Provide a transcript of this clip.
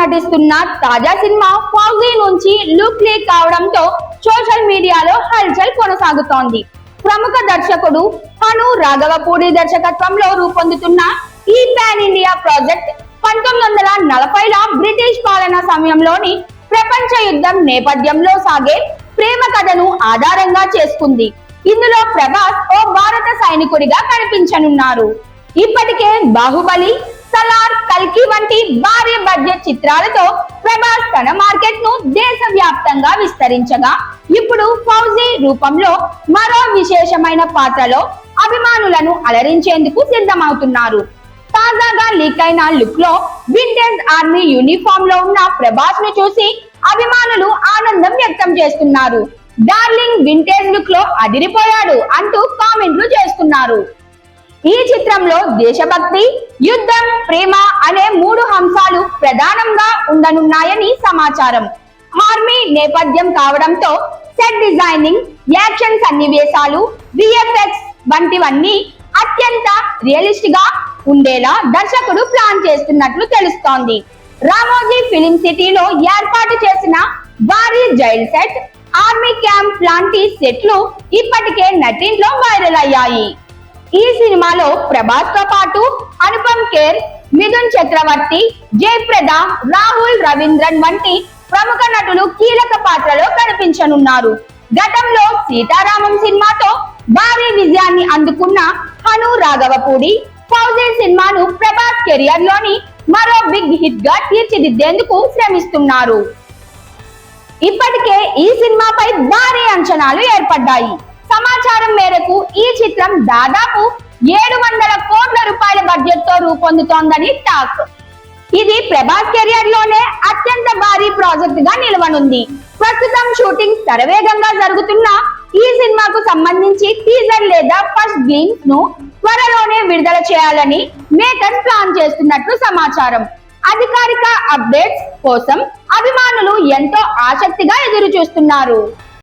నటిస్తున్న తాజా సినిమా ఫౌజీ నుంచి లుక్ లీక్ కావడంతో సోషల్ మీడియాలో హల్చల్ కొనసాగుతోంది. ప్రముఖ దర్శకుడు హను రాఘవపూడి దర్శకత్వంలో రూపొందుతున్న ఈ పాన్ ఇండియా ప్రాజెక్ట్ పంతొమ్మిది వందల నలభైల బ్రిటిష్ పాలన సమయంలోని ప్రపంచ యుద్ధం నేపథ్యంలో సాగే ప్రేమ కథను ఆధారంగా చేసుకుంది. ఇందులో ప్రభాస్ ఓ భారత సైనికుడిగా కనిపించనున్నారు. ఇప్పటికే బాహుబలి సలార్ కల్కి వంటి భారీ బడ్జెట్ చిత్రాలతో ప్రభాస్ తన మార్కెట్ను దేశవ్యాప్తంగా విస్తరించగా ఇప్పుడు ఫౌజీ రూపంలో మరో విశేషమైన పాత్రలో అభిమానులను అలరించేందుకు సిద్ధమవుతున్నారు. తాజాగా లీక్ అయిన లుక్లో వింటేజ్ ఆర్మీ యూనిఫామ్లో ఉన్న ప్రభాస్ను చూసి అభిమానులు ఆనందం వ్యక్తం చేస్తున్నారు. డార్లింగ్ వింటేజ్ లుక్లో అదిరిపోయాడు అంటూ కామెంట్లు చేస్తున్నారు. ఈ చిత్రంలో దేశభక్తి యుద్ధం ప్రేమ అనే మూడు అంశాలు ప్రధానంగా ఉండనున్నాయని సమాచారం. ఆర్మీ నేపథ్యం కావడంతో సెట్ డిజైనింగ్ యాక్షన్ సన్నివేశాలు విఎఫ్ఎక్స్ వంటివన్నీ అత్యంత రియలిస్ట్గా ఉండేలా దర్శకుడు ప్లాన్ చేస్తున్నట్లు తెలుస్తోంది. రామోజీ ఫిలిం సిటీలో ఏర్పాటు చేసిన భారీ జైల్ సెట్ ఆర్మీ క్యాంప్ లాంటి సెట్లు ఇప్పటికే నటింట్లో వైరల్ అయ్యాయి. ఈ సినిమాలో ప్రభాస్తో పాటు అనుపమ్ ఖేర్ మిథున్ చక్రవర్తి జయప్రద రాహుల్ రవీంద్రన్ వంటి ప్రముఖ నటులు కీలక పాత్రలో కనిపించనున్నారు. గతంలో సీతారామం సినిమాతో భారీ విజయాన్ని అందుకున్న హను రాఘవపూడి ఫౌజీ సినిమాను ప్రభాస్ కెరియర్లోని మరో బిగ్ హిట్గా తీర్చిదిద్దేందుకు శ్రమిస్తున్నారు. ఇప్పటికే ఈ సినిమాపై భారీ అంచనాలు ఏర్పడ్డాయి. సమాచారం మేరకు ఈ చిత్రం దాదాపు ఏడు వందల కోట్ల రూపాయల బడ్జెట్తో రూపొందుతోందని టాక్. ఇది ప్రభాస్ కెరియర్లోనే అత్యంత భారీ ప్రాజెక్ట్గా నిలవనుంది. ప్రస్తుతం షూటింగ్ శరవేగంగా జరుగుతున్న ఈ సినిమాకు సంబంధించి టీజర్ లేదా ఫస్ట్ గేమ్స్ను త్వరలోనే విడుదల చేయాలని మేకర్స్ ప్లాన్ చేస్తున్నట్లు సమాచారం. అధికారిక అప్డేట్స్ కోసం అభిమానులు ఎంతో ఆసక్తిగా ఎదురు చూస్తున్నారు